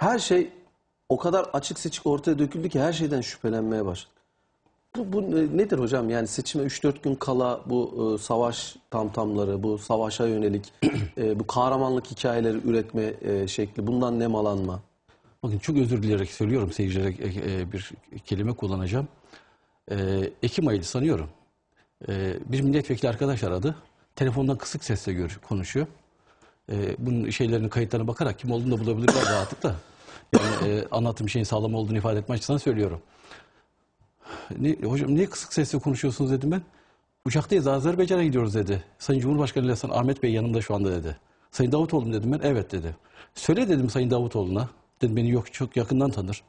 Her şey o kadar açık seçik ortaya döküldü ki her şeyden şüphelenmeye başladık. Bu, bu ne- nedir hocam? Yani seçime 3-4 gün kala bu e, savaş tamtamları, bu savaşa yönelik e, bu kahramanlık hikayeleri üretme e, şekli, bundan nemalanma. Bakın çok özür dileyerek söylüyorum seyircilere e, e, bir kelime kullanacağım. E, Ekim ayıydı sanıyorum. E, bir milletvekili arkadaş aradı. Telefondan kısık sesle gör, konuşuyor. E, bunun şeylerinin kayıtlarına bakarak kim olduğunu da bulabilirler rahatlıkla. Yani e, anlattığım şeyin sağlam olduğunu ifade etmek açısından söylüyorum. Ne, hocam niye kısık sesle konuşuyorsunuz dedim ben. Uçaktayız Azerbaycan'a gidiyoruz dedi. Sayın Cumhurbaşkanı ile Ahmet Bey yanımda şu anda dedi. Sayın Davutoğlu dedim ben. Evet dedi. Söyle dedim Sayın Davutoğlu'na. Dedim beni yok çok yakından tanır.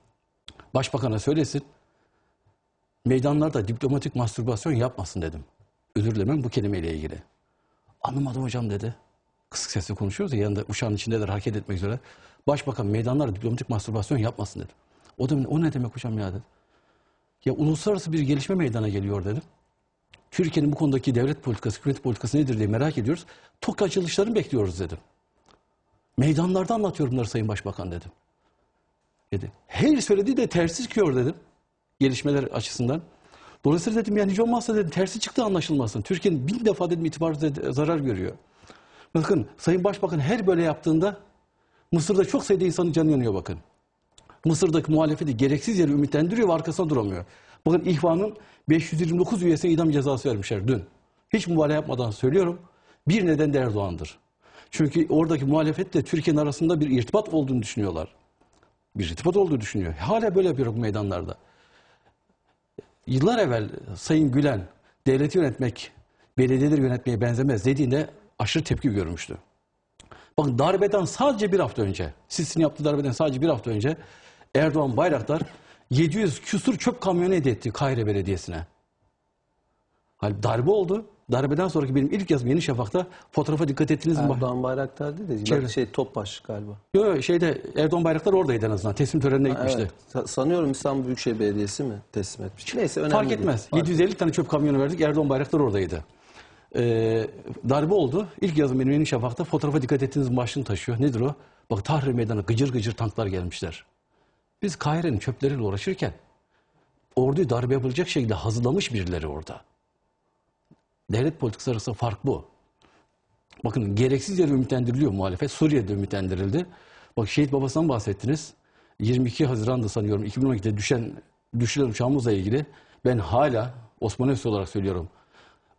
Başbakan'a söylesin. Meydanlarda diplomatik mastürbasyon yapmasın dedim. Özür dilemem bu kelimeyle ilgili. Anlamadım hocam dedi. Kısık sesle konuşuyoruz ya yanında uçağın içindeler hareket etmek üzere. Başbakan meydanlarda diplomatik mastürbasyon yapmasın dedi. O da o ne demek hocam ya dedi. Ya uluslararası bir gelişme meydana geliyor dedim. Türkiye'nin bu konudaki devlet politikası, hükümet politikası nedir diye merak ediyoruz. TOK açılışlarını bekliyoruz dedim. Meydanlarda anlatıyorum bunları Sayın Başbakan dedim. Dedi. Her söylediği de tersi çıkıyor dedim. Gelişmeler açısından. Dolayısıyla dedim yani hiç olmazsa dedim tersi çıktı anlaşılmasın. Türkiye'nin bin defa dedim itibarı dedi, zarar görüyor. Bakın Sayın Başbakan her böyle yaptığında Mısır'da çok sayıda insanın canı yanıyor bakın. Mısır'daki muhalefeti gereksiz yere ümitlendiriyor ve arkasına duramıyor. Bakın İhvan'ın 529 üyesine idam cezası vermişler dün. Hiç mübalağa yapmadan söylüyorum. Bir neden de Erdoğan'dır. Çünkü oradaki muhalefetle Türkiye'nin arasında bir irtibat olduğunu düşünüyorlar. Bir irtibat olduğunu düşünüyor. Hala böyle yapıyor bu meydanlarda. Yıllar evvel Sayın Gülen devleti yönetmek, belediyeleri yönetmeye benzemez dediğinde aşırı tepki görmüştü. Bakın darbeden sadece bir hafta önce, Sisi'nin yaptığı darbeden sadece bir hafta önce Erdoğan Bayraktar 700 küsur çöp kamyonu hediye etti Kahire Belediyesi'ne. Halbuki darbe oldu. Darbeden sonraki benim ilk yazım Yeni Şafak'ta fotoğrafa dikkat ettiniz mi? Erdoğan Bayraktar değil de Çevre- şey Topbaş galiba. Yok yok şeyde Erdoğan Bayraktar oradaydı en azından. Teslim törenine gitmişti. Evet. Sa- Sanıyorum İstanbul Büyükşehir Belediyesi mi teslim etmiş? Neyse önemli Fark değil. etmez. Fark 750 tane çöp kamyonu verdik. Erdoğan Bayraktar oradaydı. Ee, darbe oldu. İlk yazım benim Yeni Şafak'ta fotoğrafa dikkat ettiğiniz başlığını taşıyor. Nedir o? Bak Tahrir Meydanı'na gıcır gıcır tanklar gelmişler. Biz Kahire'nin çöpleriyle uğraşırken orduyu darbe yapılacak şekilde hazırlamış birileri orada. Devlet politikası arasında fark bu. Bakın gereksiz yere ümitlendiriliyor muhalefet. Suriye'de ümitlendirildi. Bak şehit babasından bahsettiniz. 22 Haziran'da sanıyorum 2012'de düşen düşülen uçağımızla ilgili ben hala Osman Öztürk olarak söylüyorum.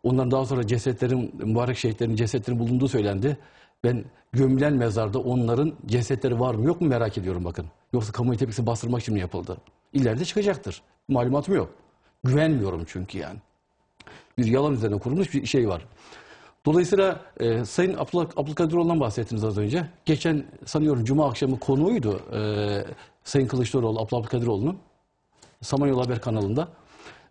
Onların daha sonra cesetlerin, mübarek şehitlerin cesetlerinin bulunduğu söylendi. Ben gömülen mezarda onların cesetleri var mı yok mu merak ediyorum bakın. Yoksa kamuoyu tepkisi bastırmak için mi yapıldı? İleride çıkacaktır. Malumatım yok. Güvenmiyorum çünkü yani. Bir yalan üzerine kurulmuş bir şey var. Dolayısıyla e, Sayın Abdullah, Abdülkadiroğlu'ndan bahsettiniz az önce. Geçen sanıyorum Cuma akşamı konuğuydu e, Sayın Kılıçdaroğlu, Abdullah Abdülkadiroğlu'nun. Samanyolu Haber kanalında.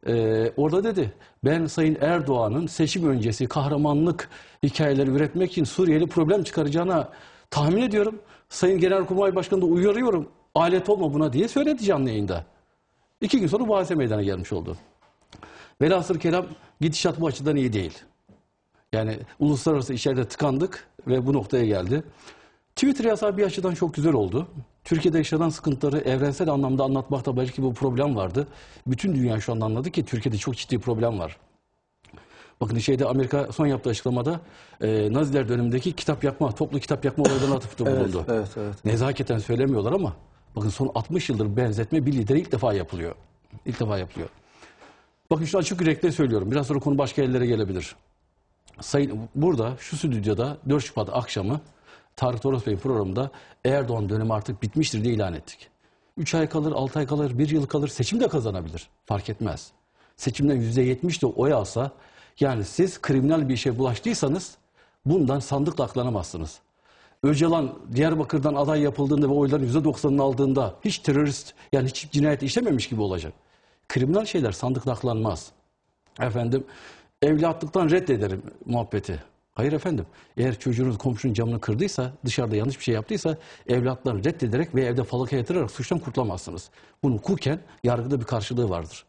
E, orada dedi ben Sayın Erdoğan'ın seçim öncesi kahramanlık hikayeleri üretmek için Suriyeli problem çıkaracağına tahmin ediyorum. Sayın Genelkurmay Başkanı da uyarıyorum. Alet olma buna diye söyledi canlı yayında. İki gün sonra bu hadise meydana gelmiş oldu. Velhasıl kelam gidişat bu açıdan iyi değil. Yani uluslararası işlerde tıkandık ve bu noktaya geldi. Twitter yasağı bir açıdan çok güzel oldu. Türkiye'de yaşanan sıkıntıları evrensel anlamda anlatmakta belki bu problem vardı. Bütün dünya şu anda anladı ki Türkiye'de çok ciddi problem var. Bakın şeyde Amerika son yaptığı açıklamada e, Naziler dönemindeki kitap yakma, toplu kitap yakma olaylarına atıfta Evet, bulundu. evet, evet. Nezaketen söylemiyorlar ama bakın son 60 yıldır benzetme bir lidere ilk defa yapılıyor. İlk defa yapılıyor. Bakın şunu açık yürekle söylüyorum. Biraz sonra konu başka yerlere gelebilir. Sayın, burada şu stüdyoda 4 Şubat akşamı Tarık Toros Bey'in programında Erdoğan dönemi artık bitmiştir diye ilan ettik. 3 ay kalır, 6 ay kalır, 1 yıl kalır seçim de kazanabilir. Fark etmez. Seçimden %70 de oy alsa yani siz kriminal bir işe bulaştıysanız bundan sandıkla aklanamazsınız. Öcalan Diyarbakır'dan aday yapıldığında ve oyların %90'ını aldığında hiç terörist yani hiç cinayet işlememiş gibi olacak. Kriminal şeyler sandıkla aklanmaz. Efendim evlatlıktan reddederim muhabbeti. Hayır efendim. Eğer çocuğunuz komşunun camını kırdıysa, dışarıda yanlış bir şey yaptıysa evlatlarını reddederek ve evde falaka yatırarak suçtan kurtulamazsınız. Bunu hukuken yargıda bir karşılığı vardır.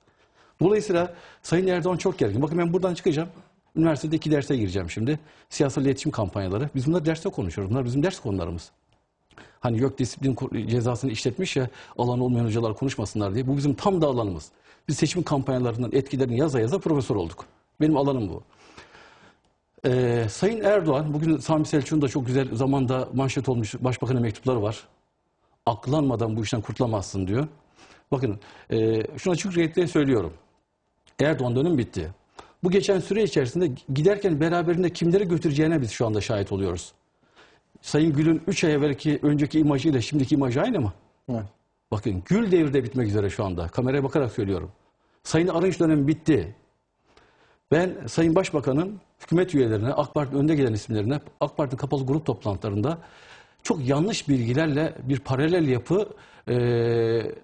Dolayısıyla Sayın Erdoğan çok gergin. Bakın ben buradan çıkacağım. Üniversitede iki derse gireceğim şimdi. Siyasal iletişim kampanyaları. Biz bunları derste konuşuyoruz. Bunlar bizim ders konularımız. Hani yok disiplin cezasını işletmiş ya alan olmayan hocalar konuşmasınlar diye. Bu bizim tam da alanımız. Biz seçim kampanyalarından etkilerini yaza yaza profesör olduk. Benim alanım bu. Ee, Sayın Erdoğan, bugün Sami Selçuk'un da çok güzel zamanda manşet olmuş başbakanın mektupları var. Aklanmadan bu işten kurtulamazsın diyor. Bakın e, şunu açık renkle söylüyorum. Erdoğan dönüm bitti. Bu geçen süre içerisinde giderken beraberinde kimleri götüreceğine biz şu anda şahit oluyoruz. Sayın Gül'ün 3 ay evvelki önceki imajıyla şimdiki imajı aynı mı? Evet. Bakın Gül devri de bitmek üzere şu anda. Kameraya bakarak söylüyorum. Sayın Arınç dönemi bitti. Ben Sayın Başbakan'ın hükümet üyelerine, AK Parti'nin önde gelen isimlerine, AK Parti kapalı grup toplantılarında çok yanlış bilgilerle bir paralel yapı eee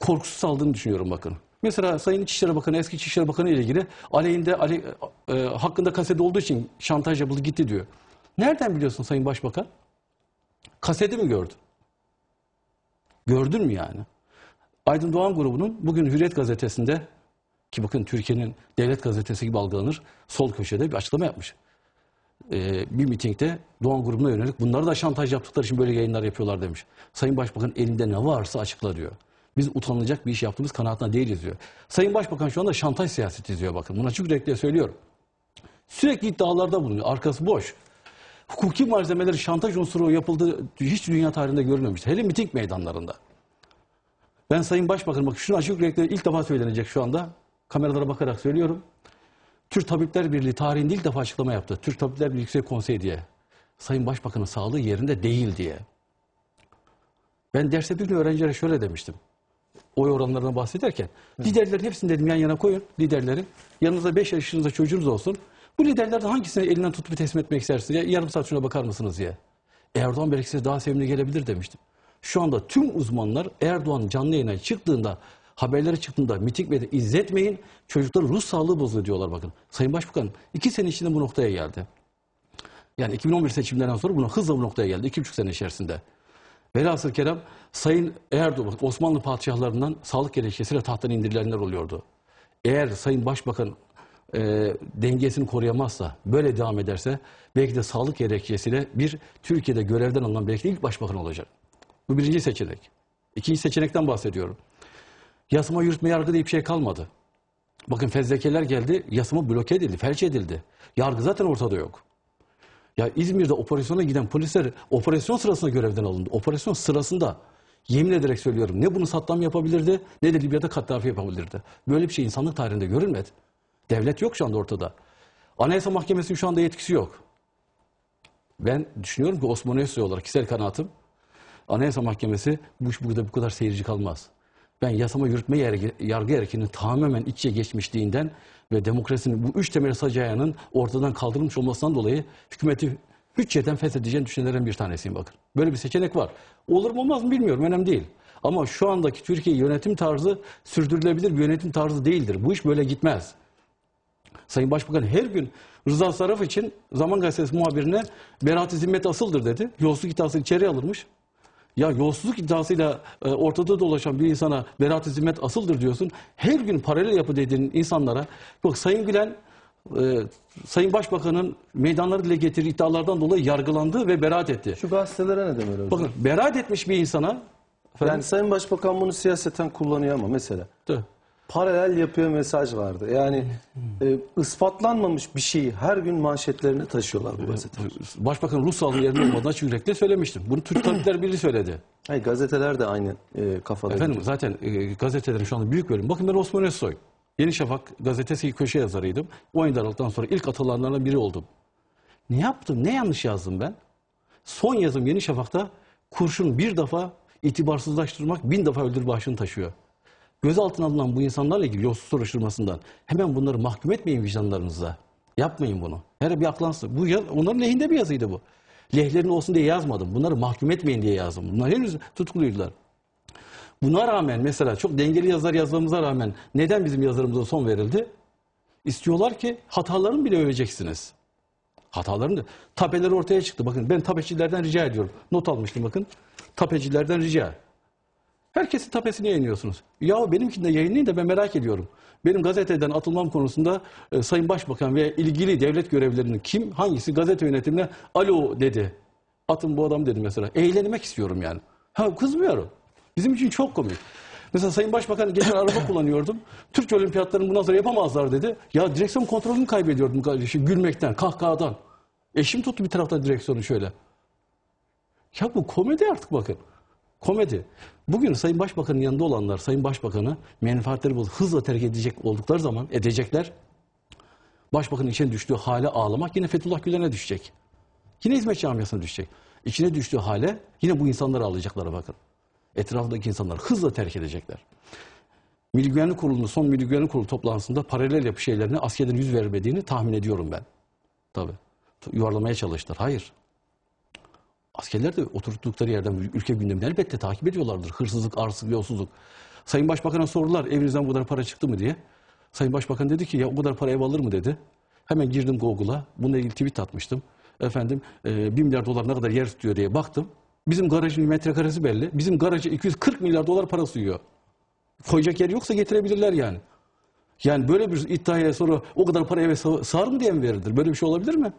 korkusu saldığını düşünüyorum bakın. Mesela Sayın İçişleri Bakanı, eski İçişleri Bakanı ile ilgili aleyhinde, ale, e, hakkında kaset olduğu için şantaj yapıldı gitti diyor. Nereden biliyorsun Sayın Başbakan? Kaseti mi gördün? Gördün mü yani? Aydın Doğan grubunun bugün Hürriyet gazetesinde ki bakın Türkiye'nin devlet gazetesi gibi algılanır sol köşede bir açıklama yapmış. Ee, bir mitingde Doğan grubuna yönelik bunları da şantaj yaptıkları için böyle yayınlar yapıyorlar demiş. Sayın Başbakan elinde ne varsa açıkla diyor. Biz utanılacak bir iş yaptığımız kanaatinde değiliz diyor. Sayın Başbakan şu anda şantaj siyaseti izliyor bakın. Buna açık yürekli söylüyorum. Sürekli iddialarda bulunuyor. Arkası boş. Hukuki malzemeleri şantaj unsuru yapıldığı hiç dünya tarihinde görülmemişti. Hele miting meydanlarında. Ben Sayın Başbakan bak şunu açık yürekli ilk defa söylenecek şu anda. Kameralara bakarak söylüyorum. Türk Tabipler Birliği tarihinde ilk defa açıklama yaptı. Türk Tabipler Birliği Yüksek Konseyi diye. Sayın Başbakan'ın sağlığı yerinde değil diye. Ben derste bir gün öğrencilere şöyle demiştim. Oy oranlarından bahsederken. Liderlerin hepsini dedim yan yana koyun liderlerin. Yanınızda 5 yaşınızda çocuğunuz olsun. Bu liderlerden hangisini elinden tutup teslim etmek istersiniz? Ya, yarım saat şuna bakar mısınız diye. Erdoğan belki size daha sevimli gelebilir demiştim. Şu anda tüm uzmanlar Erdoğan canlı yayına çıktığında, haberleri çıktığında miting ve izletmeyin, çocukların ruh sağlığı bozuluyor diyorlar bakın. Sayın Başbakan iki sene içinde bu noktaya geldi. Yani 2011 seçimlerinden sonra buna hızla bu noktaya geldi. iki buçuk sene içerisinde. Velhasıl Kerem Sayın Erdoğan Osmanlı padişahlarından sağlık gerekçesiyle tahttan indirilenler oluyordu. Eğer Sayın Başbakan e, dengesini koruyamazsa, böyle devam ederse belki de sağlık gerekçesiyle bir Türkiye'de görevden alınan belki de ilk başbakan olacak. Bu birinci seçenek. İkinci seçenekten bahsediyorum. Yasama yürütme yargı diye bir şey kalmadı. Bakın fezlekeler geldi, yasama bloke edildi, felç edildi. Yargı zaten ortada yok. Ya İzmir'de operasyona giden polisler operasyon sırasında görevden alındı. Operasyon sırasında yemin ederek söylüyorum ne bunu Saddam yapabilirdi ne de Libya'da Kaddafi yapabilirdi. Böyle bir şey insanlık tarihinde görülmedi. Devlet yok şu anda ortada. Anayasa Mahkemesi'nin şu anda yetkisi yok. Ben düşünüyorum ki Osman Özsoy olarak kişisel kanaatim Anayasa Mahkemesi bu iş burada bu kadar seyirci kalmaz. Ben yasama yürütme yargı, yargı erkinin tamamen iç içe geçmişliğinden ve demokrasinin bu üç temel sac ayağının ortadan kaldırılmış olmasından dolayı hükümeti hücceten feshedeceğini düşünenlerin bir tanesiyim bakın. Böyle bir seçenek var. Olur mu olmaz mı bilmiyorum önemli değil. Ama şu andaki Türkiye yönetim tarzı sürdürülebilir bir yönetim tarzı değildir. Bu iş böyle gitmez. Sayın Başbakan her gün Rıza Saraf için Zaman Gazetesi muhabirine beraat-i zimmet asıldır dedi. Yolsuzluk iddiası içeri alınmış. Ya yolsuzluk iddiasıyla e, ortada dolaşan bir insana beraat-i zimmet asıldır diyorsun. Her gün paralel yapı dediğin insanlara bak Sayın Gülen e, Sayın Başbakan'ın meydanları dile getirdiği iddialardan dolayı yargılandı ve beraat etti. Şu gazetelere ne demeli hocam? Bakın beraat etmiş bir insana Yani Sayın Başbakan bunu siyaseten kullanıyor ama mesela Tüh. Paralel yapıya mesaj vardı. Yani e, ispatlanmamış bir şeyi her gün manşetlerine taşıyorlar bu gazeteler. Başbakan Rus sağlığı yerinde olmadığını açık yürekli söylemiştim. Bunu Türk Tabipler Birliği söyledi. Hayır, gazeteler de aynı e, kafada. Efendim gidiyor. zaten e, gazetelerin şu anda büyük bölümü. Bakın ben Osman Özsoy. Yeni Şafak gazetesi köşe yazarıydım. 17 Aralık'tan sonra ilk atılanlardan biri oldum. Ne yaptım? Ne yanlış yazdım ben? Son yazım Yeni Şafak'ta kurşun bir defa itibarsızlaştırmak bin defa öldür başını taşıyor. Gözaltına alınan bu insanlarla ilgili yolsuz soruşturmasından hemen bunları mahkum etmeyin vicdanlarınızla. Yapmayın bunu. Her bir aklansın. Bu onların lehinde bir yazıydı bu. Lehlerin olsun diye yazmadım. Bunları mahkum etmeyin diye yazdım. Bunlar henüz tutkuluydular. Buna rağmen mesela çok dengeli yazılar yazmamıza rağmen neden bizim yazarımıza son verildi? İstiyorlar ki hatalarını bile öveceksiniz. Hatalarını da. Tapeler ortaya çıktı. Bakın ben tapecilerden rica ediyorum. Not almıştım bakın. Tapecilerden rica. Herkesin tapesini yayınlıyorsunuz. Ya benimkini de yayınlayın da ben merak ediyorum. Benim gazeteden atılmam konusunda e, Sayın Başbakan ve ilgili devlet görevlilerinin kim, hangisi gazete yönetimine alo dedi. Atın bu adam dedi mesela. Eğlenmek istiyorum yani. Ha kızmıyorum. Bizim için çok komik. Mesela Sayın Başbakan geçen araba kullanıyordum. Türkçe olimpiyatlarını bundan sonra yapamazlar dedi. Ya direksiyon kontrolünü kaybediyordum kardeşim gülmekten, kahkahadan. Eşim tuttu bir tarafta direksiyonu şöyle. Ya bu komedi artık bakın. Komedi. Bugün Sayın Başbakan'ın yanında olanlar, Sayın Başbakan'ı menfaatleri bozup hızla terk edecek oldukları zaman edecekler. Başbakanın içine düştüğü hale ağlamak yine Fethullah Gülen'e düşecek. Yine hizmet camiasına düşecek. İçine düştüğü hale yine bu insanları ağlayacaklar bakın. Etrafındaki insanlar hızla terk edecekler. Milli Güvenlik Kurulu'nun son Milli Güvenlik Kurulu toplantısında paralel yapı şeylerine askerlerin yüz vermediğini tahmin ediyorum ben. Tabii. Yuvarlamaya çalıştılar. Hayır. Askerler de oturdukları yerden ülke gündemini elbette takip ediyorlardır. Hırsızlık, arsızlık, yolsuzluk. Sayın Başbakan'a sordular evinizden bu kadar para çıktı mı diye. Sayın Başbakan dedi ki ya o kadar para ev alır mı dedi. Hemen girdim Google'a. Bununla ilgili tweet atmıştım. Efendim e, 1 milyar dolar ne kadar yer tutuyor diye baktım. Bizim garajın metrekaresi belli. Bizim garaja 240 milyar dolar para sığıyor. Koyacak yer yoksa getirebilirler yani. Yani böyle bir iddiaya sonra o kadar para eve sığ- sığar mı diye mi verilir? Böyle bir şey olabilir mi?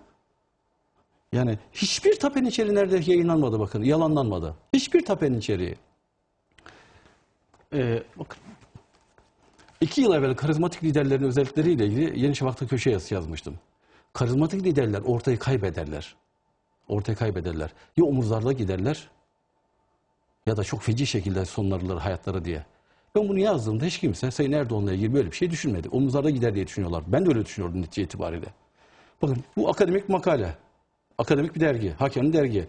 Yani hiçbir tapenin içeriği nerede yayınlanmadı bakın. Yalanlanmadı. Hiçbir tapenin içeriği. Ee, bakın. İki yıl evvel karizmatik liderlerin özellikleriyle ilgili Yeni Şafak'ta köşe yazısı yazmıştım. Karizmatik liderler ortayı kaybederler. Ortayı kaybederler. Ya omuzlarda giderler ya da çok feci şekilde sonlanırlar hayatları diye. Ben bunu yazdığımda hiç kimse Sayın Erdoğan'la ilgili böyle bir şey düşünmedi. Omuzlarda gider diye düşünüyorlar. Ben de öyle düşünüyordum netice itibariyle. Bakın bu akademik makale. Akademik bir dergi. Hakemin dergi.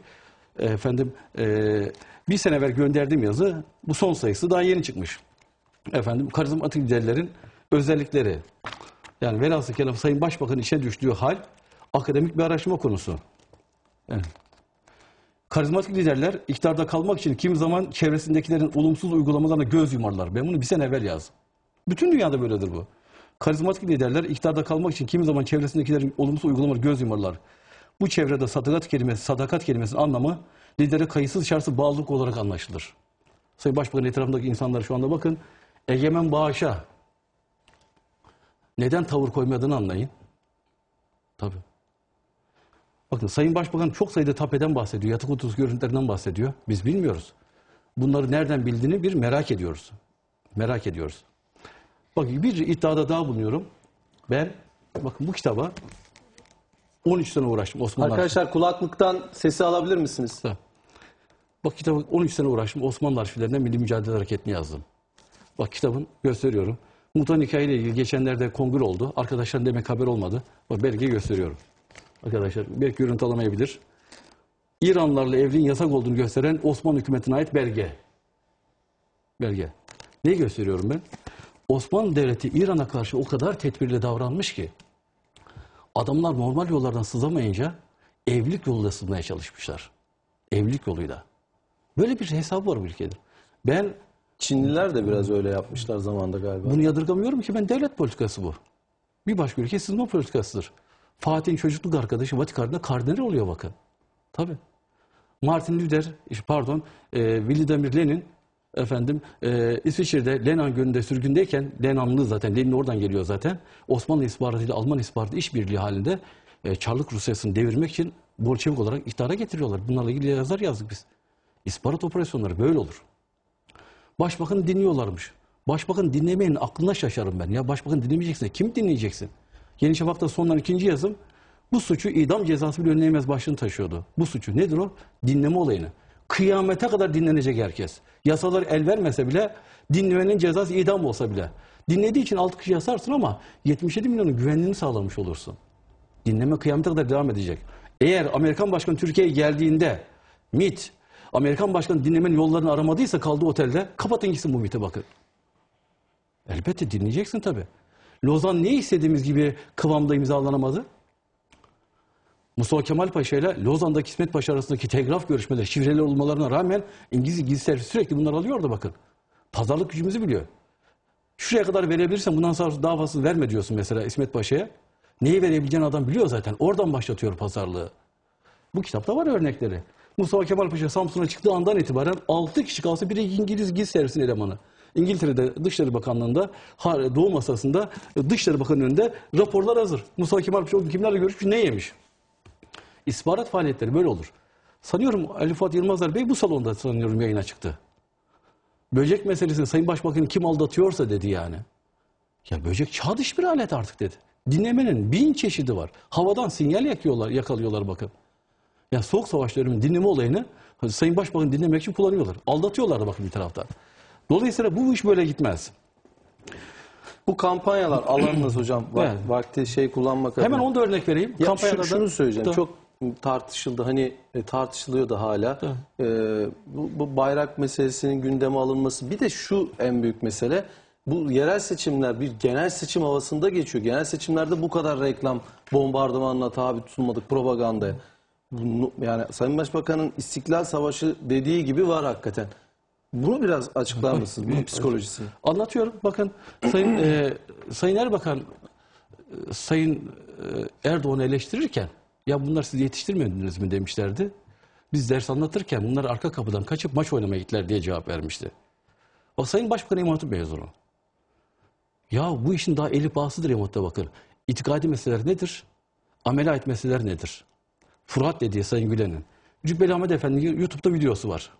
Efendim e, bir sene evvel gönderdiğim yazı bu son sayısı daha yeni çıkmış. Efendim karizmatik liderlerin özellikleri. Yani velhasıl kelam Sayın Başbakan'ın içine düştüğü hal akademik bir araştırma konusu. Evet. Karizmatik liderler iktidarda kalmak için kim zaman çevresindekilerin olumsuz uygulamalarına göz yumarlar. Ben bunu bir sene evvel yazdım. Bütün dünyada böyledir bu. Karizmatik liderler iktidarda kalmak için kim zaman çevresindekilerin olumsuz uygulamalarına göz yumarlar. Bu çevrede sadakat kelimesi, sadakat kelimesinin anlamı lidere kayıtsız şartsız bağlılık olarak anlaşılır. Sayın Başbakan'ın etrafındaki insanlar şu anda bakın egemen bağışa neden tavır koymadığını anlayın. Tabii. Bakın Sayın Başbakan çok sayıda tapeden bahsediyor. Yatak odası görüntülerinden bahsediyor. Biz bilmiyoruz. Bunları nereden bildiğini bir merak ediyoruz. Merak ediyoruz. Bakın bir iddiada daha bulunuyorum. Ben bakın bu kitaba 13 sene uğraştım Osmanlı Arkadaşlar kulaklıktan sesi alabilir misiniz? Arşivi. Bak kitabı 13 sene uğraştım. Osmanlı arşivlerinden Milli Mücadele Hareketi'ni yazdım. Bak kitabın gösteriyorum. Mutan hikayeyle ilgili geçenlerde kongre oldu. Arkadaşlar demek haber olmadı. Bak belgeyi gösteriyorum. Arkadaşlar belki görüntü alamayabilir. İranlarla evliliğin yasak olduğunu gösteren Osmanlı hükümetine ait belge. Belge. Ne gösteriyorum ben? Osmanlı Devleti İran'a karşı o kadar tedbirli davranmış ki adamlar normal yollardan sızamayınca evlilik yoluyla sızmaya çalışmışlar. Evlilik yoluyla. Böyle bir hesap var bu ülkede. Ben Çinliler de biraz öyle yapmışlar zamanda galiba. bunu yadırgamıyorum ki ben devlet politikası bu. Bir başka ülke sızma politikasıdır. Fatih'in çocukluk arkadaşı Vatikan'da kardinal oluyor bakın. Tabii. Martin Luther, pardon, e, Vladimir Lenin efendim e, İsviçre'de Lenin Gölü'nde sürgündeyken Lenanlı zaten Lenin oradan geliyor zaten. Osmanlı istihbaratı ile Alman istihbaratı işbirliği halinde e, Çarlık Rusyası'nı devirmek için Bolşevik olarak iktidara getiriyorlar. Bunlarla ilgili yazılar yazdık biz. İstihbarat operasyonları böyle olur. Başbakanı dinliyorlarmış. Başbakanı dinlemeyin aklına şaşarım ben. Ya başbakanı dinlemeyeceksin. Kim dinleyeceksin? Yeni Şafak'ta sondan ikinci yazım bu suçu idam cezası bile önleyemez başlığını taşıyordu. Bu suçu nedir o? Dinleme olayını. Kıyamete kadar dinlenecek herkes. Yasalar el vermese bile dinlemenin cezası idam olsa bile. Dinlediği için altı kişi yasarsın ama 77 milyonun güvenliğini sağlamış olursun. Dinleme kıyamete kadar devam edecek. Eğer Amerikan Başkanı Türkiye'ye geldiğinde MIT, Amerikan Başkanı dinlemenin yollarını aramadıysa kaldığı otelde kapatın gitsin bu MIT'e bakın. Elbette dinleyeceksin tabii. Lozan ne istediğimiz gibi kıvamda imzalanamadı? Mustafa Kemal Paşa ile Lozan'daki İsmet Paşa arasındaki telgraf görüşmeleri şifreli olmalarına rağmen İngiliz gizli servis sürekli bunları alıyordu bakın. Pazarlık gücümüzü biliyor. Şuraya kadar verebilirsen bundan sonra daha fazla verme diyorsun mesela İsmet Paşa'ya. Neyi verebileceğini adam biliyor zaten. Oradan başlatıyor pazarlığı. Bu kitapta var örnekleri. Mustafa Kemal Paşa Samsun'a çıktığı andan itibaren 6 kişi kalsa biri İngiliz gizli servisin elemanı. İngiltere'de Dışişleri Bakanlığı'nda Doğu masasında Dışişleri Bakanı'nın önünde raporlar hazır. Mustafa Kemal Paşa o gün kimlerle görüşmüş ne yemiş. İstihbarat faaliyetleri böyle olur. Sanıyorum Ali Fuat Yılmazlar Bey bu salonda sanıyorum yayına çıktı. Böcek meselesini Sayın Başbakan kim aldatıyorsa dedi yani. Ya böcek çağ dışı bir alet artık dedi. Dinlemenin bin çeşidi var. Havadan sinyal yakıyorlar, yakalıyorlar bakın. Ya soğuk savaş döneminin dinleme olayını Sayın Başbakan dinlemek için kullanıyorlar. Aldatıyorlar da bakın bir taraftan. Dolayısıyla bu iş böyle gitmez. Bu kampanyalar alanınız hocam. Evet. Vakti şey kullanmak Hemen adına. onu da örnek vereyim. Ya şunu söyleyeceğim. Da- Çok tartışıldı. Hani e, tartışılıyor da hala. Ee, bu, bu bayrak meselesinin gündeme alınması. Bir de şu en büyük mesele. Bu yerel seçimler bir genel seçim havasında geçiyor. Genel seçimlerde bu kadar reklam bombardımanla tabi tutulmadık propagandaya. Bunu, yani Sayın Başbakan'ın İstiklal Savaşı dediği gibi var hakikaten. Bunu biraz açıklar mısınız? Bunun psikolojisini. Anlatıyorum. Bakın Sayın e, Sayın Erbakan e, Sayın e, Erdoğan'ı eleştirirken ya bunlar sizi yetiştirmediniz mi demişlerdi. Biz ders anlatırken bunlar arka kapıdan kaçıp maç oynamaya gittiler diye cevap vermişti. O Sayın Başbakan İmam mezunu. Ya bu işin daha eli bağısıdır İmam bakın. İtikadi meseleler nedir? Amele ait meseleler nedir? Fırat dediği Sayın Gülen'in. Cübbeli Ahmet Efendi'nin YouTube'da videosu var.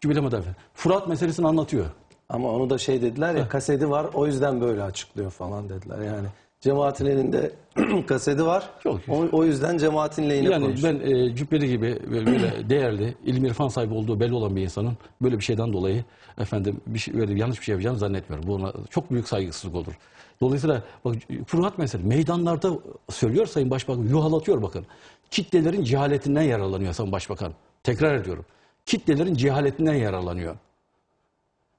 Cübbeli Ahmet Efendi. Fırat meselesini anlatıyor. Ama onu da şey dediler ya kaseti var o yüzden böyle açıklıyor falan dediler. Yani cemaatin elinde kaseti var. Çok o, o yüzden cemaatin lehine Yani konuş. ben e, Cübbeli gibi böyle, böyle değerli, ilim irfan sahibi olduğu belli olan bir insanın böyle bir şeyden dolayı efendim bir şey, böyle yanlış bir şey yapacağını zannetmiyorum. Bu ona çok büyük saygısızlık olur. Dolayısıyla bak Fırat mesela meydanlarda söylüyor Sayın Başbakan, yuhalatıyor bakın. Kitlelerin cehaletinden yararlanıyor Sayın Başbakan. Tekrar ediyorum. Kitlelerin cehaletinden yararlanıyor.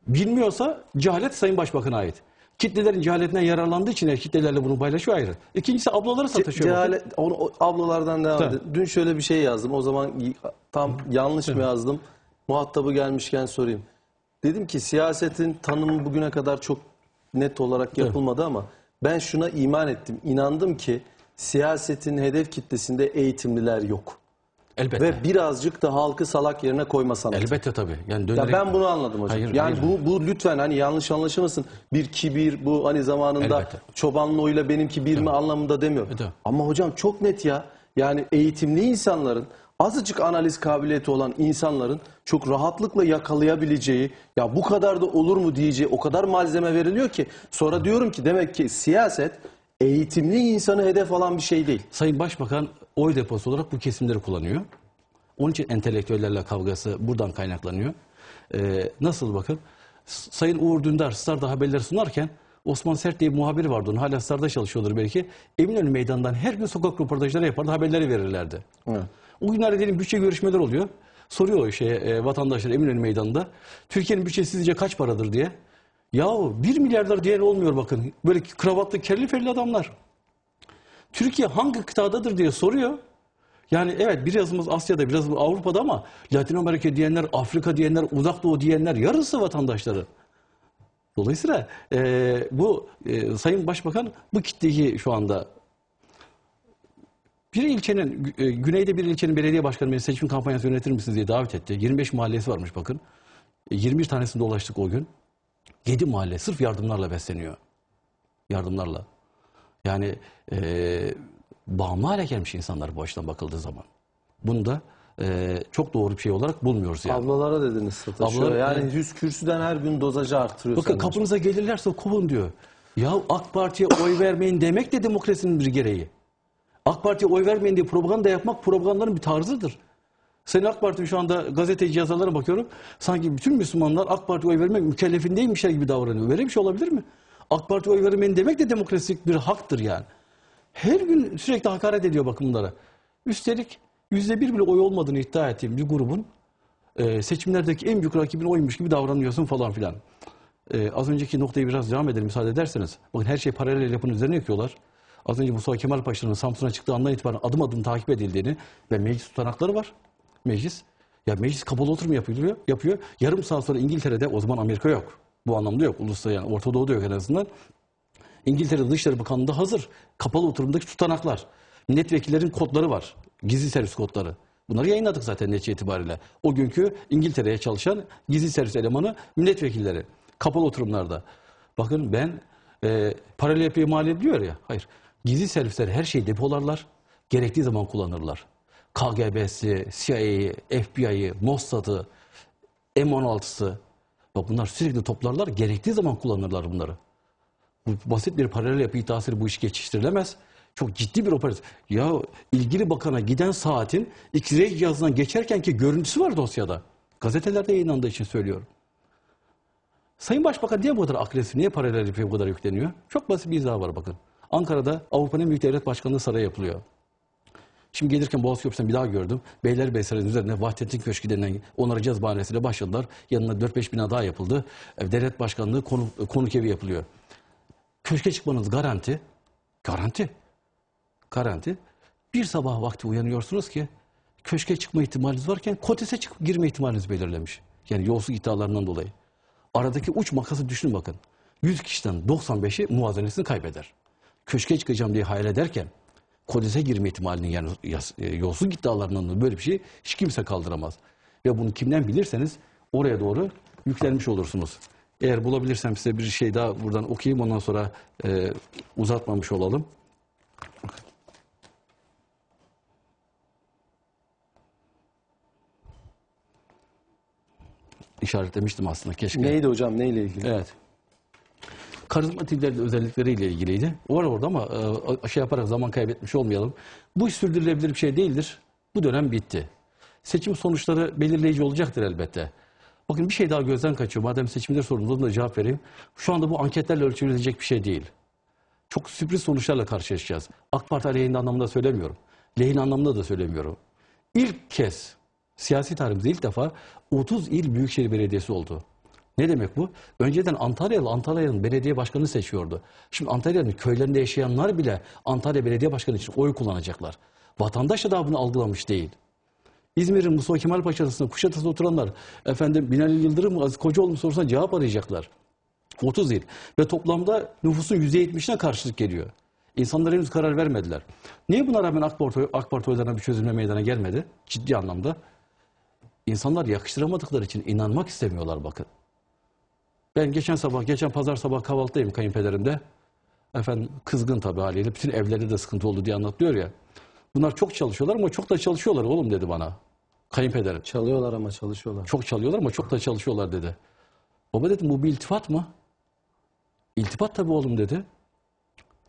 Bilmiyorsa cehalet Sayın Başbakan'a ait. Kitlelerin cehaletinden yararlandığı için eğer kitlelerle bunu paylaşıyor ayrı. İkincisi ablaları sataşıyor. Cehalet, onu, o ablalardan devam Tabii. edin. Dün şöyle bir şey yazdım. O zaman y- tam yanlış mı yazdım? Muhatabı gelmişken sorayım. Dedim ki siyasetin tanımı bugüne kadar çok net olarak yapılmadı ama ben şuna iman ettim. İnandım ki siyasetin hedef kitlesinde eğitimliler yok. Elbette. Ve birazcık da halkı salak yerine koyma sanatı. Elbette tabii. Yani Ya dönerek... ben bunu anladım hocam. Hayır, yani hayır. bu bu lütfen hani yanlış anlaşılmasın. Bir kibir bu hani zamanında Elbette. çobanlı oyla benimki bir mi anlamında demiyorum. Evet. Ama hocam çok net ya. Yani eğitimli insanların azıcık analiz kabiliyeti olan insanların çok rahatlıkla yakalayabileceği ya bu kadar da olur mu diyeceği o kadar malzeme veriliyor ki sonra diyorum ki demek ki siyaset eğitimli insanı hedef alan bir şey değil. Sayın Başbakan oy deposu olarak bu kesimleri kullanıyor. Onun için entelektüellerle kavgası buradan kaynaklanıyor. Ee, nasıl bakın? Sayın Uğur Dündar Star'da haberleri sunarken Osman Sert diye bir muhabiri vardı. Onun hala Star'da çalışıyordur belki. Eminönü Meydanı'ndan her gün sokak röportajları yapardı, haberleri verirlerdi. Evet. O günlerde diyelim bütçe görüşmeler oluyor. Soruyor o şeye e, vatandaşlar Eminönü Meydanı'nda. Türkiye'nin bütçesi sizce kaç paradır diye. Yahu 1 milyarlar diyen olmuyor bakın. Böyle kravatlı kelli felli adamlar. Türkiye hangi kıtadadır diye soruyor. Yani evet birazımız Asya'da birazımız Avrupa'da ama Latin Amerika diyenler, Afrika diyenler, Uzak Doğu diyenler yarısı vatandaşları. Dolayısıyla e, bu e, Sayın Başbakan bu kitleyi şu anda bir ilçenin, e, güneyde bir ilçenin belediye başkanı beni seçim kampanyası yönetir misiniz diye davet etti. 25 mahallesi varmış bakın. E, 21 tanesinde dolaştık o gün. 7 mahalle sırf yardımlarla besleniyor. Yardımlarla. Yani e, bağımlı hale gelmiş insanlar bu açıdan bakıldığı zaman. Bunu da e, çok doğru bir şey olarak bulmuyoruz yani. Ablalara dediniz sataşıyor. Ablalar- yani evet. yüz kürsüden her gün dozajı artırıyor. Bakın kapınıza gelirlerse kovun diyor. Ya AK Parti'ye oy vermeyin demek de demokrasinin bir gereği. AK Parti'ye oy vermeyin diye propaganda yapmak propagandanın bir tarzıdır. Sayın AK Parti şu anda gazeteci yazarlara bakıyorum. Sanki bütün Müslümanlar AK Parti'ye oy vermek mükellefindeymişler gibi davranıyor. Böyle şey olabilir mi? AK Parti'ye oy vermeyin demek de demokrasik bir haktır yani. Her gün sürekli hakaret ediyor bakın bunlara. Üstelik yüzde bir bile oy olmadığını iddia ettiğim bir grubun e, seçimlerdeki en büyük rakibin oymuş gibi davranıyorsun falan filan. E, az önceki noktayı biraz devam edelim müsaade ederseniz. Bakın her şey paralel yapının üzerine yıkıyorlar. Az önce Mustafa Kemal Paşa'nın Samsun'a çıktığı andan itibaren adım adım takip edildiğini ve meclis tutanakları var. Meclis. Ya meclis kapalı oturum yapıyor, yapıyor. Yarım saat sonra İngiltere'de o zaman Amerika yok. Bu anlamda yok. Uluslararası yani Orta Doğu'da yok en azından. İngiltere Dışişleri Bakanlığı'nda hazır. Kapalı oturumdaki tutanaklar. Milletvekillerin kodları var. Gizli servis kodları. Bunları yayınladık zaten netice itibariyle. O günkü İngiltere'ye çalışan gizli servis elemanı milletvekilleri. Kapalı oturumlarda. Bakın ben e, paralel yapıyı mal ediyor ya. Hayır. Gizli servisler her şeyi depolarlar. Gerektiği zaman kullanırlar. KGB'si, CIA'yı, FBI'yi, Mossad'ı, M16'sı. Bak bunlar sürekli toplarlar. Gerektiği zaman kullanırlar bunları. Bu basit bir paralel yapı iddiasıyla bu iş geçiştirilemez. Çok ciddi bir operasyon. Ya ilgili bakana giden saatin X-ray cihazından geçerkenki görüntüsü var dosyada. Gazetelerde yayınlandığı için söylüyorum. Sayın Başbakan niye bu kadar agresif, niye paralel yapıya bu kadar yükleniyor? Çok basit bir izah var bakın. Ankara'da Avrupa'nın büyük devlet başkanlığı sarayı yapılıyor. Şimdi gelirken Boğaz Köprüsü'nden bir daha gördüm. Beylerbeyi Sarayı'nın üzerine Vahdettin Köşkü denilen onaracağız bahanesiyle başladılar. Yanına 4-5 bina daha yapıldı. E, Devlet başkanlığı konu, konuk evi yapılıyor. Köşke çıkmanız garanti. Garanti. Garanti. Bir sabah vakti uyanıyorsunuz ki köşke çıkma ihtimaliniz varken kotese çıkıp girme ihtimaliniz belirlemiş. Yani yolsuz iddialarından dolayı. Aradaki uç makası düşünün bakın. 100 kişiden 95'i muvazenesini kaybeder. Köşke çıkacağım diye hayal ederken kodese girme ihtimalinin yani e, yolsuzluk iddialarından böyle bir şey hiç kimse kaldıramaz. Ve bunu kimden bilirseniz oraya doğru yüklenmiş olursunuz. Eğer bulabilirsem size bir şey daha buradan okuyayım ondan sonra e, uzatmamış olalım. İşaretlemiştim aslında keşke. Neydi hocam neyle ilgili? Evet. Karizmatiklerin özellikleriyle ilgiliydi. O var orada ama e, şey yaparak zaman kaybetmiş olmayalım. Bu iş sürdürülebilir bir şey değildir. Bu dönem bitti. Seçim sonuçları belirleyici olacaktır elbette. Bakın bir şey daha gözden kaçıyor. Madem seçimler sorumluluğuna da cevap vereyim. Şu anda bu anketlerle ölçülecek bir şey değil. Çok sürpriz sonuçlarla karşılaşacağız. AK Parti aleyhinde anlamında söylemiyorum. Lehine anlamında da söylemiyorum. İlk kez siyasi tarihimizde ilk defa 30 il büyükşehir belediyesi oldu. Ne demek bu? Önceden Antalyalı Antalya'nın belediye başkanını seçiyordu. Şimdi Antalya'nın köylerinde yaşayanlar bile Antalya Belediye Başkanı için oy kullanacaklar. Vatandaş da daha bunu algılamış değil. İzmir'in Mustafa Kemal Paşa'sında Kuşadası'nda oturanlar efendim Binali Yıldırım mı Aziz Kocaoğlu sorusuna cevap arayacaklar. 30 il. Ve toplamda nüfusun %70'ine karşılık geliyor. İnsanlar henüz karar vermediler. Niye buna rağmen AK Parti, AK Parti oylarına bir çözülme meydana gelmedi? Ciddi anlamda. İnsanlar yakıştıramadıkları için inanmak istemiyorlar bakın. Ben geçen sabah, geçen pazar sabah kahvaltıdayım kayınpederimde. Efendim kızgın tabii haliyle. Bütün evlerde de sıkıntı oldu diye anlatılıyor ya. Bunlar çok çalışıyorlar ama çok da çalışıyorlar oğlum dedi bana. Kayınpederim. Çalıyorlar ama çalışıyorlar. Çok çalıyorlar ama çok da çalışıyorlar dedi. Baba dedim bu bir iltifat mı? İltifat tabii oğlum dedi.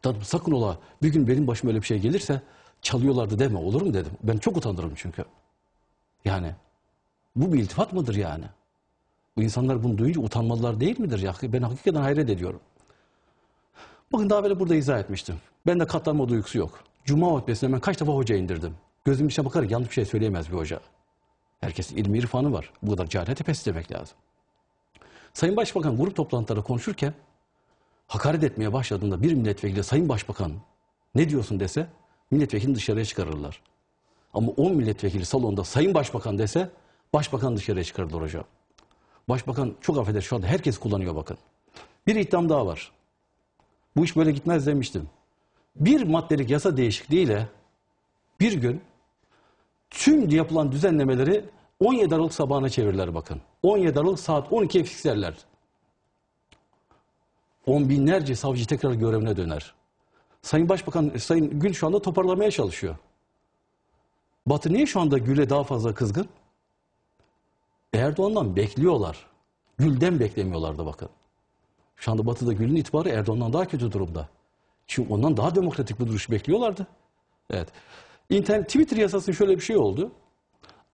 Dedim, sakın ola bir gün benim başıma öyle bir şey gelirse çalıyorlardı deme olur mu dedim. Ben çok utanırım çünkü. Yani bu bir iltifat mıdır yani? İnsanlar bunu duyunca utanmalılar değil midir? Ya? Ben hakikaten hayret ediyorum. Bakın daha böyle burada izah etmiştim. Bende katlanma duygusu yok. Cuma hutbesine hemen kaç defa hoca indirdim. Gözüm içine bakarak yanlış bir şey söyleyemez bir hoca. Herkesin ilmi irfanı var. Bu kadar cehalete pes demek lazım. Sayın Başbakan grup toplantıları konuşurken hakaret etmeye başladığında bir milletvekili Sayın Başbakan ne diyorsun dese milletvekilini dışarıya çıkarırlar. Ama 10 milletvekili salonda Sayın Başbakan dese Başbakan dışarıya çıkarırlar hocam. Başbakan çok affeder şu anda herkes kullanıyor bakın. Bir iddiam daha var. Bu iş böyle gitmez demiştim. Bir maddelik yasa değişikliğiyle bir gün tüm yapılan düzenlemeleri 17 Aralık sabahına çevirirler bakın. 17 Aralık saat 12'ye fixlerler. On binlerce savcı tekrar görevine döner. Sayın Başbakan, Sayın Gül şu anda toparlamaya çalışıyor. Batı niye şu anda Gül'e daha fazla kızgın? Erdoğan'dan bekliyorlar. Gül'den beklemiyorlardı bakın. Şu anda Batı'da Gül'ün itibarı Erdoğan'dan daha kötü durumda. Çünkü ondan daha demokratik bir duruş bekliyorlardı. Evet. İnternet, Twitter yasasının şöyle bir şey oldu.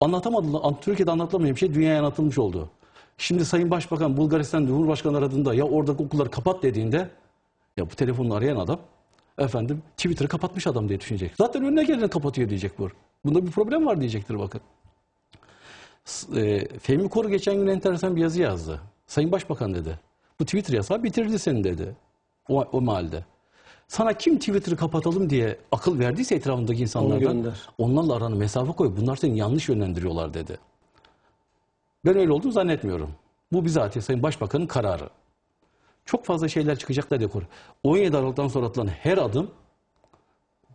Anlatamadılar, Türkiye'de anlatılamayan bir şey dünyaya anlatılmış oldu. Şimdi Sayın Başbakan Bulgaristan Cumhurbaşkanı aradığında ya oradaki okulları kapat dediğinde ya bu telefonla arayan adam efendim Twitter'ı kapatmış adam diye düşünecek. Zaten önüne geleni kapatıyor diyecek bu. Bunda bir problem var diyecektir bakın. E, Fehmi Koru geçen gün enteresan bir yazı yazdı. Sayın Başbakan dedi. Bu Twitter yasağı bitirdi seni dedi. O, o mahalde. Sana kim Twitter'ı kapatalım diye akıl verdiyse etrafındaki insanlardan onlarla aranı mesafe koy. Bunlar seni yanlış yönlendiriyorlar dedi. Ben öyle olduğunu zannetmiyorum. Bu bizatihi Sayın Başbakan'ın kararı. Çok fazla şeyler çıkacaklar diye korkuyorum. 17 Aralık'tan sonra atılan her adım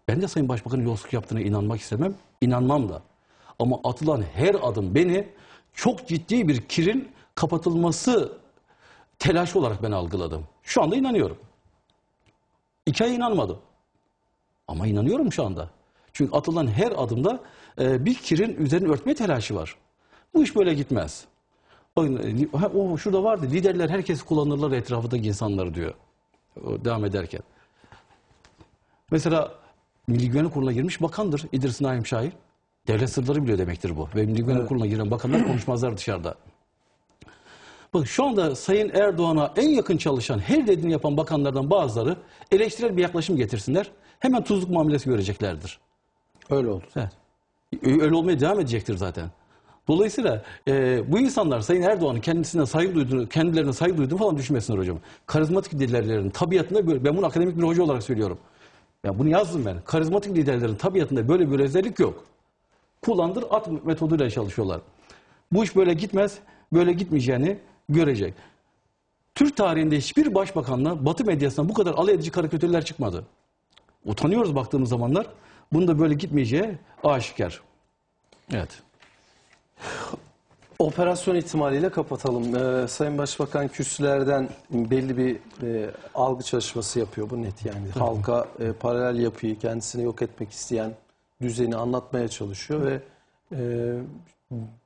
ben de Sayın Başbakan'ın yolsuzluk yaptığına inanmak istemem. inanmam da. Ama atılan her adım beni çok ciddi bir kirin kapatılması telaşı olarak ben algıladım. Şu anda inanıyorum. İki ay inanmadım. Ama inanıyorum şu anda. Çünkü atılan her adımda e, bir kirin üzerini örtme telaşı var. Bu iş böyle gitmez. Bakın, e, ha, o şurada vardı. Liderler herkes kullanırlar etrafındaki insanları diyor. O, devam ederken. Mesela Milli Güvenlik Kurulu'na girmiş bakandır İdris Naim Şahin. Devlet sırları biliyor demektir bu. Ve Milli Güvenlik Kurulu'na giren bakanlar konuşmazlar dışarıda. Bakın şu anda Sayın Erdoğan'a en yakın çalışan, her dediğini yapan bakanlardan bazıları eleştirel bir yaklaşım getirsinler. Hemen tuzluk muamelesi göreceklerdir. Öyle oldu. Evet. Öyle olmaya devam edecektir zaten. Dolayısıyla e, bu insanlar Sayın Erdoğan'ın kendisine saygı duyduğunu, kendilerine saygı duyduğunu falan düşünmesinler hocam. Karizmatik liderlerin tabiatında böyle, ben bunu akademik bir hoca olarak söylüyorum. Ya bunu yazdım ben. Karizmatik liderlerin tabiatında böyle bir özellik yok. Kullandır at metoduyla çalışıyorlar. Bu iş böyle gitmez, böyle gitmeyeceğini görecek. Türk tarihinde hiçbir başbakanla Batı medyasından bu kadar alay edici karikatürler çıkmadı. Utanıyoruz baktığımız zamanlar. Bunun da böyle gitmeyeceği aşikar. Evet. Operasyon ihtimaliyle kapatalım. Ee, Sayın Başbakan kürsülerden belli bir e, algı çalışması yapıyor bu net yani. Halka e, paralel yapıyı kendisini yok etmek isteyen düzeni anlatmaya çalışıyor ve e,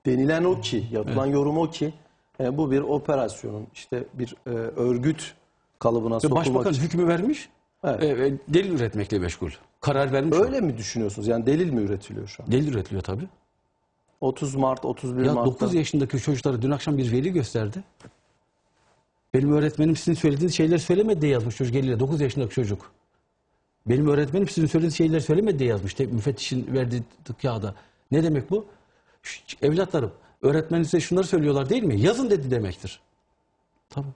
denilen o ki, yapılan yorum o ki e, bu bir operasyonun işte bir e, örgüt kalıbına sokulmak Başbakan için. hükmü vermiş, Evet. e, delil üretmekle meşgul. Karar vermiş. Öyle mi düşünüyorsunuz? Yani delil mi üretiliyor şu an? Delil üretiliyor tabii. 30 Mart, 31 Ya Mart'ta 9 yaşındaki çocuklara dün akşam bir veli gösterdi. Benim öğretmenim sizin söylediğiniz şeyleri söylemedi diye yazmış çocuk eliyle. 9 yaşındaki çocuk. Benim öğretmenim sizin söylediğiniz şeyleri söylemedi diye yazmış. Tek müfettişin verdiği kağıda. Ne demek bu? Evlatlarım öğretmeniniz size şunları söylüyorlar değil mi? Yazın dedi demektir. Tamam.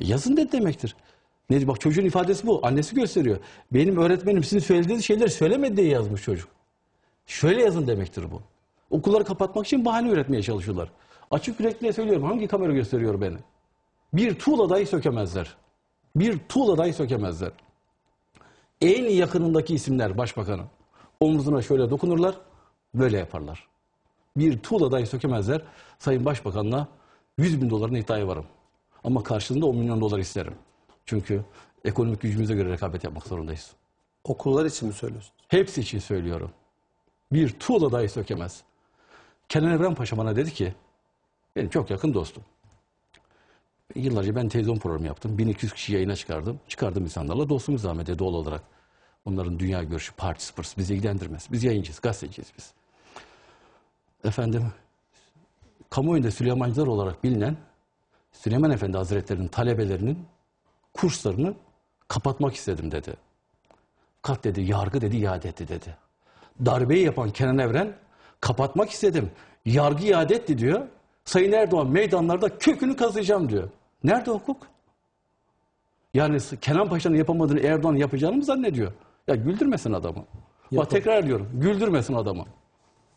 E, Yazın dedi demektir. Ne bak çocuğun ifadesi bu. Annesi gösteriyor. Benim öğretmenim sizin söylediğiniz şeyleri söylemedi diye yazmış çocuk. Şöyle yazın demektir bu. Okulları kapatmak için bahane üretmeye çalışıyorlar. Açık yürekliye söylüyorum. Hangi kamera gösteriyor beni? Bir tuğla dahi sökemezler. Bir tuğla dahi sökemezler. En yakınındaki isimler başbakanın. Omzuna şöyle dokunurlar, böyle yaparlar. Bir tuğla dahi sökemezler. Sayın Başbakan'la 100 bin doların iddiaya varım. Ama karşılığında 10 milyon dolar isterim. Çünkü ekonomik gücümüze göre rekabet yapmak zorundayız. okullar için mi söylüyorsunuz? Hepsi için söylüyorum. Bir tuğla dahi sökemez. Kenan Evren Paşa bana dedi ki, benim çok yakın dostum. Yıllarca ben televizyon programı yaptım. 1200 kişi yayına çıkardım. Çıkardım insanlarla dostumuz zahmete doğal olarak. Onların dünya görüşü, partisi, pırsı bizi ilgilendirmez. Biz yayıncıyız, gazeteciyiz biz. Efendim, kamuoyunda Süleymancılar olarak bilinen Süleyman Efendi Hazretleri'nin talebelerinin kurslarını kapatmak istedim dedi. Kat dedi, yargı dedi, iade etti dedi. Darbeyi yapan Kenan Evren kapatmak istedim. Yargı iade etti diyor. Sayın Erdoğan meydanlarda kökünü kazıyacağım diyor. Nerede hukuk? Yani Kenan Paşa'nın yapamadığını Erdoğan yapacağını mı zannediyor? Ya güldürmesin adamı. Bak Yapar. tekrar diyorum. Güldürmesin adamı.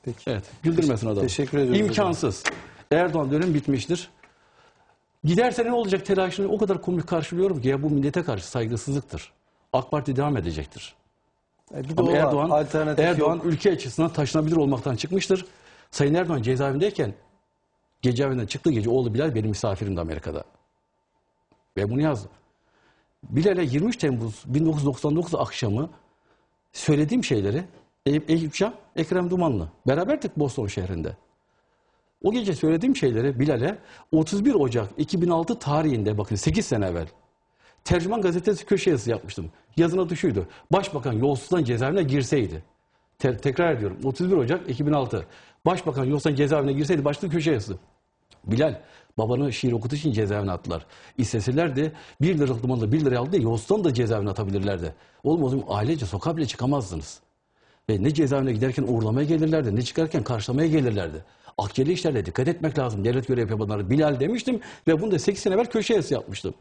Peki. Evet, güldürmesin adamı. Teşekkür ediyorum İmkansız. Erdoğan dönem bitmiştir. Giderse ne olacak telaşını o kadar komik karşılıyorum ki ya bu millete karşı saygısızlıktır. AK Parti devam edecektir. E, bir de Ama var. Erdoğan, Erdoğan yok. ülke açısından taşınabilir olmaktan çıkmıştır. Sayın Erdoğan cezaevindeyken gece evinden çıktığı gece oğlu Bilal benim misafirimdi Amerika'da. Ve bunu yazdım. Bilal'e 23 Temmuz 1999 akşamı söylediğim şeyleri Eyüp, Eyüp Ekrem Dumanlı. Beraberdik Boston şehrinde. O gece söylediğim şeyleri Bilal'e 31 Ocak 2006 tarihinde bakın 8 sene evvel Tercüman gazetesi köşe yazısı yapmıştım. Yazın adı şuydu. Başbakan yolsuzdan cezaevine girseydi. Te- tekrar ediyorum. 31 Ocak 2006. Başbakan yolsuzdan cezaevine girseydi başlığı köşe yazısı. Bilal babanı şiir okuduğu için cezaevine attılar. İsteselerdi 1 liralık malı 1 liraya aldı diye da cezaevine atabilirlerdi. Oğlum o zaman ailece sokağa bile çıkamazdınız. Ve ne cezaevine giderken uğurlamaya gelirlerdi ne çıkarken karşılamaya gelirlerdi. Akçeli işlerle dikkat etmek lazım. Devlet görev yapanları Bilal demiştim ve bunu da 8 sene evvel köşe yazısı yapmıştım.